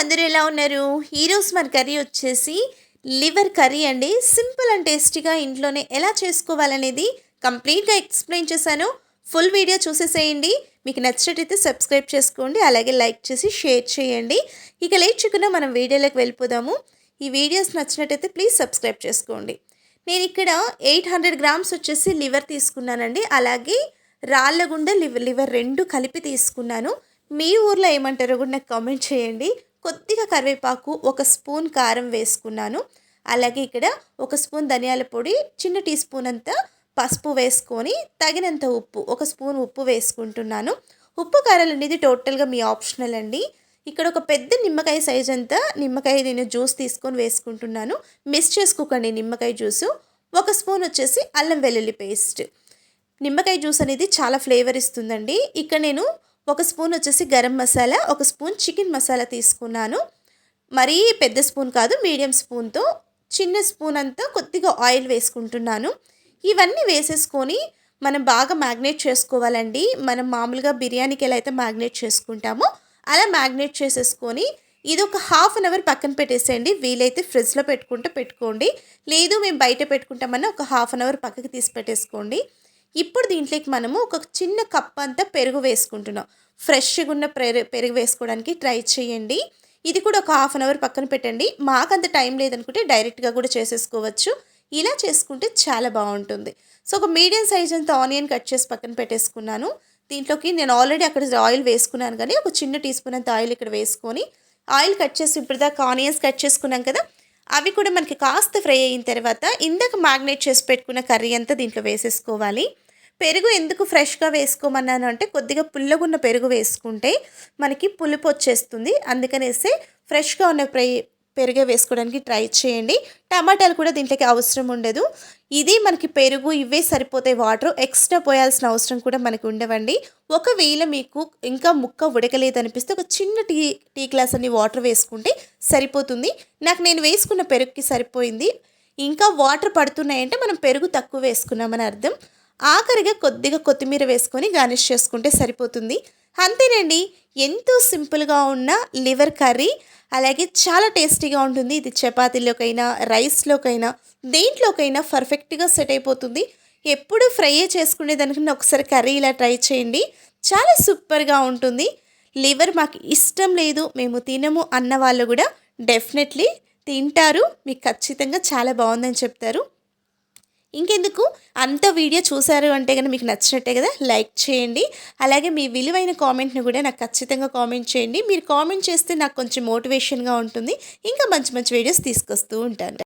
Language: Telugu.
అందరూ ఎలా ఉన్నారు? ఈరోజు మన కర్రీ వచ్చేసి లివర్ కర్రీ అండి. సింపుల్ అండ్ టేస్టీగా ఇంట్లోనే ఎలా చేసుకోవాలనేది కంప్లీట్గా ఎక్స్ప్లెయిన్ చేశాను. ఫుల్ వీడియో చూసేసేయండి. మీకు నచ్చినట్టయితే సబ్స్క్రైబ్ చేసుకోండి. అలాగే లైక్ చేసి షేర్ చేయండి. ఇక లేట్ మనం వీడియోలోకి వెళ్ళిపోదాము. ఈ వీడియోస్ నచ్చినట్టయితే ప్లీజ్ సబ్స్క్రైబ్ చేసుకోండి. నేను ఇక్కడ ఎయిట్ హండ్రెడ్ గ్రామ్స్ వచ్చేసి లివర్ తీసుకున్నానండి. అలాగే రాళ్ళగుండ లివర్ లివర్ రెండు కలిపి తీసుకున్నాను. మీ ఊర్లో ఏమంటారో కూడా నాకు కామెంట్ చేయండి. కొద్దిగా కరివేపాకు ఒక స్పూన్ కారం వేసుకున్నాను. అలాగే ఇక్కడ ఒక స్పూన్ ధనియాల పొడి చిన్న టీ స్పూన్ అంతా పసుపు వేసుకొని తగినంత ఉప్పు ఒక స్పూన్ ఉప్పు వేసుకుంటున్నాను. ఉప్పు కారాలు అనేది టోటల్గా మీ ఆప్షనల్ అండి. ఇక్కడ ఒక పెద్ద నిమ్మకాయ సైజ్ అంతా నిమ్మకాయ నేను జ్యూస్ తీసుకొని వేసుకుంటున్నాను. మిస్ చేసుకోకండి నిమ్మకాయ జ్యూసు. ఒక స్పూన్ వచ్చేసి అల్లం వెల్లుల్లి పేస్ట్. నిమ్మకాయ జ్యూస్ అనేది చాలా ఫ్లేవర్ ఇస్తుందండి. ఇక్కడ నేను ఒక స్పూన్ వచ్చేసి గరం మసాలా ఒక స్పూన్ చికెన్ మసాలా తీసుకున్నాను. మరీ పెద్ద స్పూన్ కాదు మీడియం స్పూన్తో చిన్న స్పూన్ అంతా కొద్దిగా ఆయిల్ వేసుకుంటున్నాను. ఇవన్నీ వేసేసుకొని మనం బాగా మ్యాగ్నేట్ చేసుకోవాలండి. మనం మామూలుగా బిర్యానీకి ఎలా అయితే మ్యాగ్నేట్ చేసుకుంటామో అలా మ్యాగ్నేట్ చేసేసుకొని ఇది ఒక హాఫ్ అన్ అవర్ పక్కన పెట్టేసేయండి. వీలైతే ఫ్రిడ్జ్లో పెట్టుకుంటే పెట్టుకోండి. లేదు మేము బయట పెట్టుకుంటామన్నా ఒక హాఫ్ అన్ అవర్ పక్కకి తీసి పెట్టేసుకోండి. ఇప్పుడు దీంట్లోకి మనము ఒక చిన్న కప్ అంతా పెరుగు వేసుకుంటున్నాం. ఫ్రెష్గా ఉన్న పెరుగు పెరుగు వేసుకోవడానికి ట్రై చేయండి. ఇది కూడా ఒక హాఫ్ అన్ అవర్ పక్కన పెట్టండి. మాకంత టైం లేదనుకుంటే డైరెక్ట్గా కూడా చేసేసుకోవచ్చు. ఇలా చేసుకుంటే చాలా బాగుంటుంది. సో ఒక మీడియం సైజ్ అంత ఆనియన్ కట్ చేసి పక్కన పెట్టేసుకున్నాను. దీంట్లోకి నేను ఆల్రెడీ అక్కడ ఆయిల్ వేసుకున్నాను కానీ ఒక చిన్న టీ స్పూన్ అంత ఆయిల్ ఇక్కడ వేసుకొని ఆయిల్ కట్ చేసి ఇప్పటిదాకా ఆనియన్స్ కట్ చేసుకున్నాం కదా అవి కూడా మనకి కాస్త ఫ్రై అయిన తర్వాత ఇందాక మ్యాగ్నేట్ చేసి పెట్టుకున్న కర్రీ అంతా దీంట్లో వేసేసుకోవాలి. పెరుగు ఎందుకు ఫ్రెష్గా వేసుకోమన్నాను అంటే కొద్దిగా పుల్లగున్న పెరుగు వేసుకుంటే మనకి పులుపు వచ్చేస్తుంది. అందుకనేసి ఫ్రెష్గా ఉన్న ఫ్రై పెరుగే వేసుకోవడానికి ట్రై చేయండి. టమాటాలు కూడా దీంట్లోకి అవసరం ఉండదు. ఇది మనకి పెరుగు ఇవే సరిపోతాయి. వాటర్ ఎక్స్ట్రా పోయాల్సిన అవసరం కూడా మనకు ఉండవండి. ఒకవేళ మీకు ఇంకా ముక్క ఉడకలేదు అనిపిస్తే ఒక చిన్న టీ టీ గ్లాస్ అన్ని వాటర్ వేసుకుంటే సరిపోతుంది. నాకు నేను వేసుకున్న పెరుగుకి సరిపోయింది. ఇంకా వాటర్ పడుతున్నాయంటే మనం పెరుగు తక్కువ వేసుకున్నామని అర్థం. ఆఖరిగా కొద్దిగా కొత్తిమీర వేసుకొని గార్నిష్ చేసుకుంటే సరిపోతుంది. అంతేనండి ఎంతో సింపుల్గా ఉన్న లివర్ కర్రీ అలాగే చాలా టేస్టీగా ఉంటుంది. ఇది చపాతీలోకైనా రైస్లోకైనా దేంట్లోకైనా పర్ఫెక్ట్గా సెట్ అయిపోతుంది. ఎప్పుడు ఫ్రై చేసుకునేదానికన్నా ఒకసారి కర్రీ ఇలా ట్రై చేయండి. చాలా సూపర్గా ఉంటుంది. లివర్ మాకు ఇష్టం లేదు మేము తినము అన్న వాళ్ళు కూడా డెఫినెట్లీ తింటారు. మీకు ఖచ్చితంగా చాలా బాగుందని చెప్తారు. ఇంకెందుకు? అంత వీడియో చూశారు అంటే కనుక మీకు నచ్చినట్టే కదా లైక్ చేయండి. అలాగే మీ విలువైన కామెంట్ని కూడా నాకు ఖచ్చితంగా కామెంట్ చేయండి. మీరు కామెంట్ చేస్తే నాకు కొంచెం మోటివేషన్గా ఉంటుంది. ఇంకా మంచి మంచి వీడియోస్ తీసుకొస్తూ ఉంటాను.